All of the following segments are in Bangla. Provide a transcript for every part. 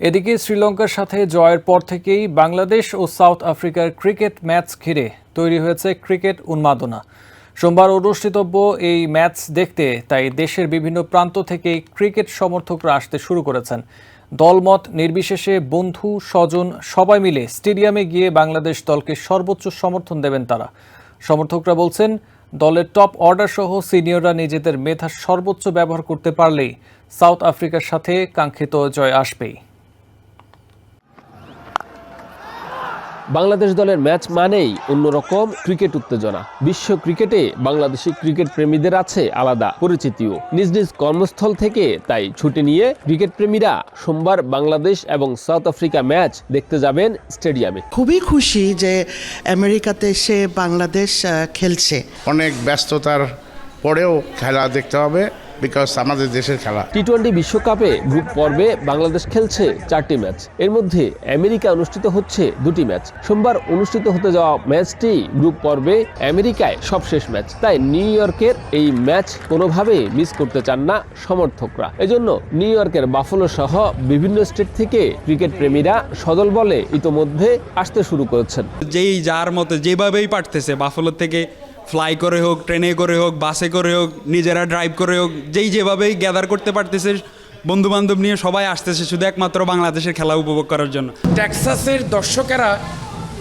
এদিকে শ্রীলঙ্কার সাথে জয়ের পর থেকেই বাংলাদেশ ও সাউথ আফ্রিকার ক্রিকেট ম্যাচ ঘিরে তৈরি হয়েছে ক্রিকেট উন্মাদনা। সোমবার অনুষ্ঠিতব্য এই ম্যাচ দেখতে তাই দেশের বিভিন্ন প্রান্ত থেকেই ক্রিকেট সমর্থকরা আসতে শুরু করেছেন। দলমত নির্বিশেষে বন্ধু, স্বজন সবাই মিলে স্টেডিয়ামে গিয়ে বাংলাদেশ দলকে সর্বোচ্চ সমর্থন দেবেন তারা। সমর্থকরা বলছেন, দলের টপ অর্ডার সহ সিনিয়ররা নিজেদের মেধা সর্বোচ্চ ব্যবহার করতে পারলেই সাউথ আফ্রিকার সাথে কাঙ্ক্ষিত জয় আসবেই। বাংলাদেশ দলের ম্যাচ মানেই অন্যরকম ক্রিকেট উত্তেজনা। বিশ্ব ক্রিকেটে বাংলাদেশি ক্রিকেট প্রেমীদের আছে আলাদা পরিচিতিও। নিজ নিজ কর্মস্থল থেকে তাই ছুটি নিয়ে ক্রিকেট প্রেমীরা সোমবার বাংলাদেশ এবং সাউথ আফ্রিকা ম্যাচ দেখতে যাবেন স্টেডিয়ামে। খুবই খুশি যে আমেরিকাতে এসে বাংলাদেশ খেলছে। অনেক ব্যস্ততার পরেও খেলা দেখতে হবে। বিকজ আমাদের দেশের খেলা। টি টোয়েন্টি বিশ্বকাপে গ্রুপ পর্বে বাংলাদেশ খেলছে চারটি ম্যাচ। এর মধ্যে আমেরিকা অনুষ্ঠিত হচ্ছে দুটি ম্যাচ। সোমবার অনুষ্ঠিত হতে যাওয়া ম্যাচটি গ্রুপ পর্বে আমেরিকায় সবশেষ ম্যাচ। তাই নিউ ইয়র্কের এই ম্যাচ কোনোভাবেই মিস করতে চান না সমর্থকরা। এজন্য নিউ ইয়র্কের বাফলো সহ বিভিন্ন স্টেট থেকে ক্রিকেট প্রেমীরা সদল বলে ইতোমধ্যে আসতে শুরু করেছেন। যেই যার মতো যেভাবেই পারতেছে বাফলো থেকে ফ্লাই করে হোক ট্রেনে করে হোক বাসে করে হোক নিজেরা ড্রাইভ করে হোক যেই যেভাবেই গ্যাদার করতে পারতেছে বন্ধু বান্ধব নিয়ে সবাই আসতেছে শুধু একমাত্র বাংলাদেশের খেলা উপভোগ করার জন্য। টেক্সাসের দর্শকেরা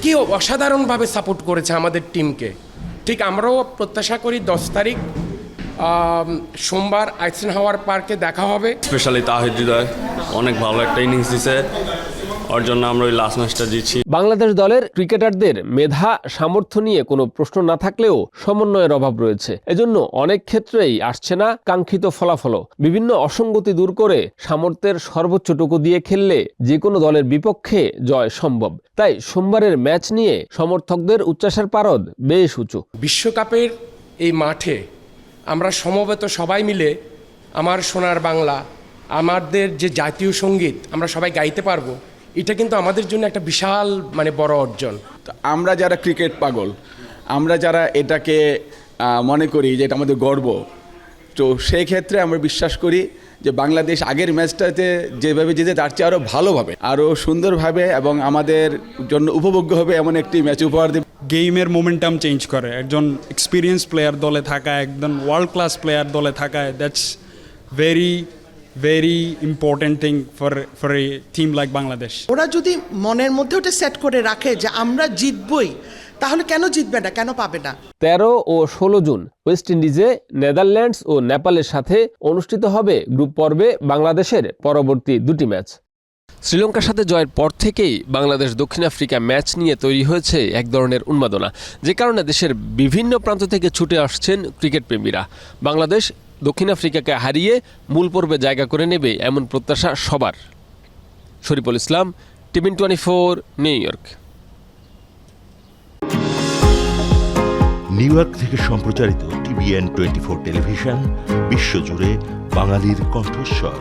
কি অসাধারণভাবে সাপোর্ট করেছে আমাদের টিমকে ঠিক আমরাও প্রত্যাশা করি দশ তারিখ সোমবার আইসেন হাওয়ার পার্কে দেখা হবে। স্পেশালি তাহিদ হৃদয় অনেক ভালো একটা ইনিংস দিছে। ওর জন্য আমরা ওই লাস্ট ম্যাচটা জিতছি। বাংলাদেশ দলের ক্রিকেটারদের মেধা সামর্থ্য নিয়ে কোনো প্রশ্ন না থাকলেও সমন্বয়ের অভাব রয়েছে। এজন্য অনেক ক্ষেত্রেই আসছে না কাঙ্ক্ষিত ফলাফল বিভিন্ন অসঙ্গতি দূর করে সামর্থ্যের সর্বোচ্চটুকু দিয়ে খেললে যে কোনো দলের বিপক্ষে জয় সম্ভব। তাই সোমবারের ম্যাচ নিয়ে সমর্থকদের উচ্চাসার পারদ বেশ উঁচু। বিশ্বকাপের এই মাঠে আমরা সমবেত সবাই মিলে আমার সোনার বাংলা আমাদের যে জাতীয় সংগীত আমরা সবাই গাইতে পারব। এটা কিন্তু আমাদের জন্য একটা বিশাল মানে বড় অর্জন। তো আমরা যারা ক্রিকেট পাগল আমরা যারা এটাকে মনে করি যে এটা আমাদের গর্ব তো সেই ক্ষেত্রে আমরা বিশ্বাস করি যে বাংলাদেশ আগের ম্যাচটাতে যেভাবে যেতে তার চেয়ে আরও ভালোভাবে আরও সুন্দরভাবে এবং আমাদের জন্য উপভোগ্য হবে এমন একটি ম্যাচ উপহার দেবে। গেমের মোমেন্টাম চেঞ্জ করে। একজন এক্সপিরিয়েন্স প্লেয়ার দলে থাকা একজন ওয়ার্ল্ড ক্লাস প্লেয়ার দলে থাকায় that's very very important thing for for a team like Bangladesh ওরা যদি মনের মধ্যে ওটা সেট করে রাখে যে আমরা জিতবই তাহলে কেন জিতবে না কেন পাবে না? তেরো ও ষোলো জুন ওয়েস্ট ইন্ডিজে নেদারল্যান্ডস ও নেপালের সাথে অনুষ্ঠিত হবে গ্রুপ পর্বে বাংলাদেশের পরবর্তী দুটি ম্যাচ। শ্রীলঙ্কার সাথে জয়ের পর থেকেই বাংলাদেশ দক্ষিণ আফ্রিকা ম্যাচ নিয়ে তৈরি হয়েছে এক ধরনের উন্মাদনা যে কারণে দেশের বিভিন্ন প্রান্ত থেকে ছুটে আসছেন ক্রিকেট প্রেমীরা বাংলাদেশ দক্ষিণ আফ্রিকাকে হারিয়ে মূল পর্বে জায়গা করে নেবে এমন প্রত্যাশা সবার। Shariful Islam TVN twenty four, New York. New York থেকে সম্প্রচারিত টিভিএন টোয়েন্টি ফোর টেলিভিশন, বিশ্বজুড়ে বাঙালির কণ্ঠস্বর।